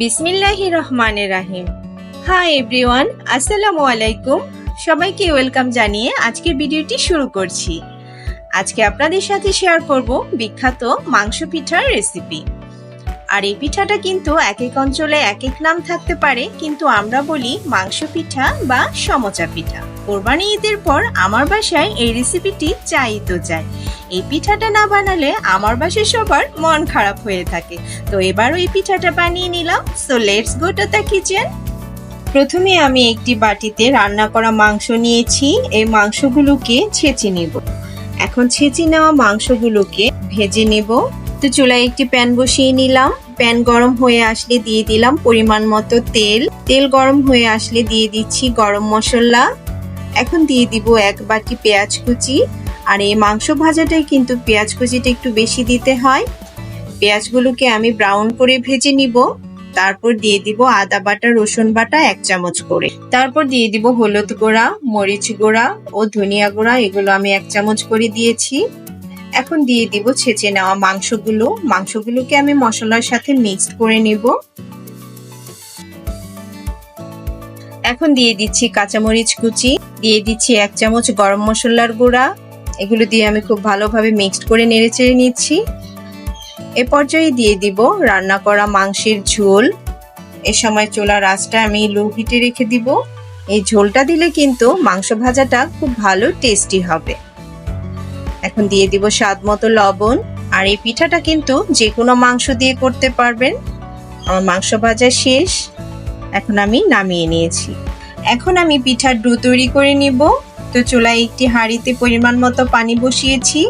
বিসমিল্লাহি রহমান রাহিম। Hi everyone আসসালামু আলাইকুম। সবাইকে ওয়েলকাম জানিয়ে আজকের ভিডিওটি শুরু করছি। আজকে আপনাদের সাথে শেয়ার করব বিখ্যাত মাংস পিঠার রেসিপি আর এই পিঠাটা কিন্তু এক এক অঞ্চলে এক এক নাম থাকতে পারে, কিন্তু আমরা বলি মাংস পিঠা বা সমচা পিঠা। কোরবানি ঈদের পর আমার বাসায় এই রেসিপিটি চাই তো চাই এই পিঠাটা না বানালে আমার বাসায় সবার মন খারাপ হয়ে থাকে। তো এবার ওই পিঠাটা বানিয়ে নিলাম। So let's go to the kitchen প্রথমে আমি একটি বাটিতে রান্না করা মাংস নিয়েছি। এই মাংসগুলোকে ছেঁচে নেব। এখন ছেঁচে নেওয়া মাংসগুলোকে ভেজে নেব। তো চুলায় একটি প্যান বসিয়ে নিলাম। প্যান গরম হয়ে আসলে দিয়ে দিলাম পরিমাণ মতো তেল। তেল গরম হয়ে আসলে দিয়ে দিচ্ছি গরম মশলা। এখন দিয়ে দিব এক বাটি পেঁয়াজ কুচি। আর এই মাংস ভাজাটাই কিন্তু পেঁয়াজ কুচিটা একটু বেশি দিতে হয়। পেঁয়াজগুলোকে আমি ব্রাউন করে ভেজে নিব। তারপর দিয়ে দিব আদা বাটা, রসুন বাটা এক চামচ করে। তারপর দিয়ে দিব হলুদ গুঁড়া, মরিচ গুঁড়া ও ধনিয়া গুঁড়া, এগুলো আমি এক চামচ করে দিয়েছি। এখন দিয়ে দিব ছেঁচে নেওয়া মাংসগুলো। মাংসগুলোকে আমি মশলার সাথে মিক্সড করে নিব। এখন দিয়ে দিচ্ছি কাঁচামরিচ কুচি। দিয়ে দিচ্ছি এক চামচ গরম মশলার গুঁড়া। এগুলো দিয়ে আমি খুব ভালোভাবে মিক্সড করে নেড়ে চেড়ে নিচ্ছি। এ পর্যায়ে দিয়ে দিব রান্না করা মাংসের ঝোল। এ সময় চোলা রাসটা আমি লো হিটে রেখে দিব। এই ঝোলটা দিলে কিন্তু মাংস ভাজাটা খুব ভালো টেস্টি হবে। এখন দিয়ে দিব স্বাদ মতো লবণ। আর এই পিঠাটা কিন্তু যে কোনো মাংস দিয়ে করতে পারবেন। আমার মাংস ভাজা শেষ। এখন আমি নামিয়ে নিয়েছি। এখন আমি পিঠার ডো তৈরি করে নিব। তো চুলায় একটি হাঁড়িতে পরিমাণ মতো পানি বসিয়েছি।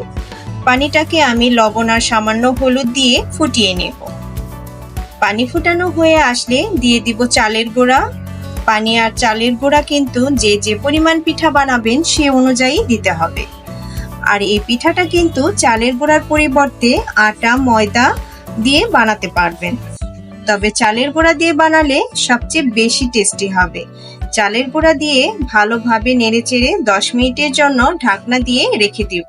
পানিটাকে আমি লবণ আর সামান্য হলুদ দিয়ে ফুটিয়ে নেব। পানি ফুটানো হয়ে আসলে দিয়ে দিব চালের গুঁড়া। পানি আর চালের গুঁড়া কিন্তু যে যে পরিমাণ পিঠা বানাবেন সে অনুযায়ী দিতে হবে। আর এই পিঠাটা কিন্তু চালের গুঁড়ার পরিবর্তে আটা, ময়দা দিয়ে বানাতে পারবেন। তবে চালের গুঁড়া দিয়ে বানালে সবচেয়ে বেশি টেস্টি হবে। চালের গুঁড়া দিয়ে ভালোভাবে নেড়েচেড়ে দশ মিনিটের জন্য ঢাকনা দিয়ে রেখে দিব।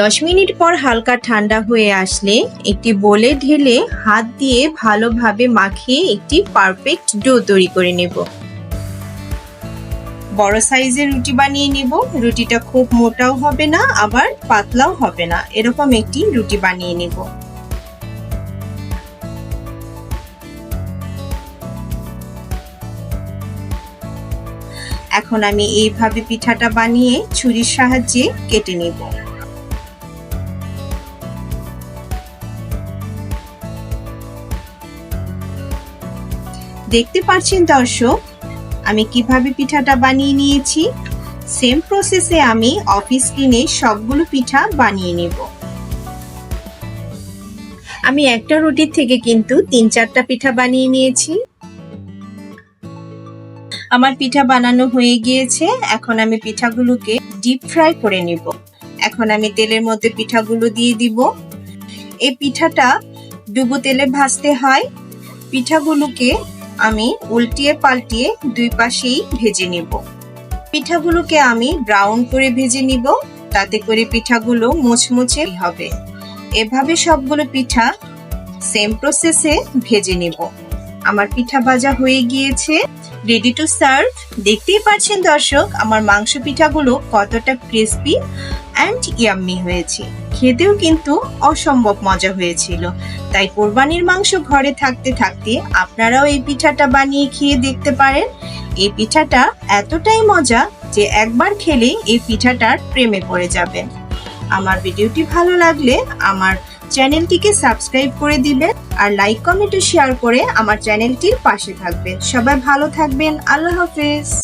দশ মিনিট পর হালকা ঠান্ডা হয়ে আসলে একটি বোলে ঢেলে হাত দিয়ে ভালোভাবে মাখিয়ে একটি পারফেক্ট ডো তৈরি করে নেব। বড় সাইজের রুটি বানিয়ে নেব। রুটিটা খুব মোটাও হবে না, আবার পাতলাও হবে না। এরকম একটি রুটি বানিয়ে নেব। এখন আমি এইভাবে পিঠাটা বানিয়ে ছুরির সাহায্যে কেটে নেব। দেখতে পাচ্ছেন দর্শক, আমি কীভাবে পিঠাটা বানিয়ে নিয়েছি? সেম প্রসেসে আমি অফিস কিনে সবগুলো পিঠা বানিয়ে নেব। আমি একটা রুটির থেকে কিন্তু তিন চারটা পিঠা বানিয়ে নিয়েছি। আমার পিঠা বানানো হয়ে গিয়েছে। এখন আমি পিঠাগুলোকে ডিপ ফ্রাই করে নিব। এখন আমি তেলের মধ্যে পিঠাগুলো দিয়ে দিব। এই পিঠাটা ডুবো তেলে ভাজতে হয়। পিঠাগুলোকে আমি উল্টিয়ে পাল্টিয়ে দুই পাশেই ভেজে নিব। পিঠাগুলোকে আমি ব্রাউন করে ভেজে নিব। তাতে করে পিঠাগুলো মুচমুচে হবে। এভাবে সবগুলো পিঠা সেম প্রসেসে ভেজে নিব। আমার পিঠা ভাজা হয়ে গিয়েছে। রেডি টু সার্ভ দেখতেই পাচ্ছেন দর্শক, আমার মাংস পিঠাগুলো কতটা ক্রিস্পি অ্যান্ড ইয়াম্মি হয়েছে। খেতেও কিন্তু অসম্ভব মজা হয়েছিল। তাই কোরবানির মাংস ঘরে থাকতে থাকতে আপনারাও এই পিঠাটা বানিয়ে খেয়ে দেখতে পারেন। এই পিঠাটা এতটাই মজা যে একবার খেলে এই পিঠাটার প্রেমে পড়ে যাবেন। আমার ভিডিওটি ভালো লাগলে আমার চ্যানেলটিকে সাবস্ক্রাইব করে দিবেন আর লাইক, কমেন্ট ও শেয়ার করে আমার চ্যানেলটির পাশে থাকবেন। সবাই ভালো থাকবেন। আল্লাহ হাফেজ।